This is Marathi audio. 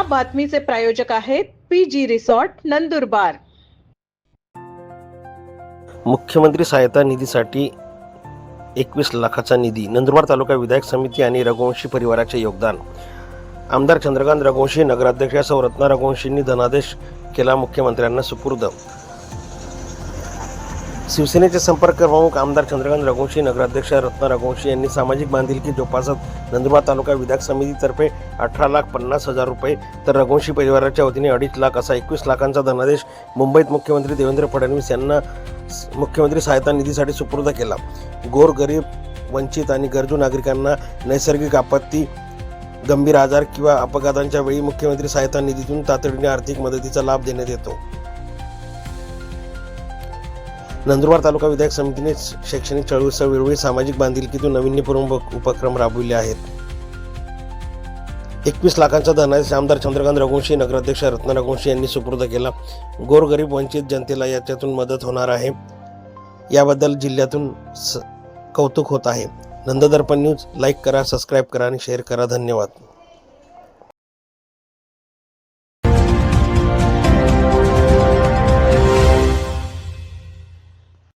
या बातमीचे प्रायोजक आहेत पी जी रिसॉर्ट नंदुरबार. मुख्यमंत्री सहायता निधीसाठी एकवीस लाखाचा निधी नंदुरबार तालुका विधायक समिती आणि रघुवंशी परिवाराचे योगदान. आमदार चंद्रकांत रघुवंशी नगराध्यक्ष सौ रत्ना रघुवंशींनी धनादेश केला मुख्यमंत्र्यांना सुपूर्द. शिवसेनेचे संपर्क प्रमुख आमदार चंद्रकांत रघुवंशी नगराध्यक्ष रत्ना रघुवंशी यांनी सामाजिक बांधिलकी जोपासत नंदुरबार तालुका विधायक समितीतर्फे अठरा लाख पन्नास हजार रुपये तर रघुवंशी परिवाराच्या वतीने अडीच लाख असा एकवीस लाखांचा धनादेश मुंबईत मुख्यमंत्री देवेंद्र फडणवीस यांना मुख्यमंत्री सहायता निधीसाठी सुपूर्द केला. गोरगरीब वंचित आणि गरजू नागरिकांना नैसर्गिक आपत्ती गंभीर आजार किंवा अपघातांच्या वेळी मुख्यमंत्री सहायता निधीतून तातडीने आर्थिक मदतीचा लाभ देण्यात येतो. नंदुरबार तालुका विधायक समितीने शैक्षणिक चळवळीसह वेळोवेळी सामाजिक बांधिलकीतून नाविन्यपूर्ण उपक्रम राबविले आहेत. एकवीस लाखांचा धनादेश आमदार चंद्रकांत रघुवंशी नगराध्यक्ष रत्न रघुवंशी यांनी सुपूर्द केला. गोरगरीब वंचित जनतेला याच्यातून मदत होणार आहे. याबद्दल जिल्ह्यातून स- कौतुक होत आहे. नंददर्पण न्यूज लाईक करा सबस्क्राईब करा आणि शेअर करा. धन्यवाद.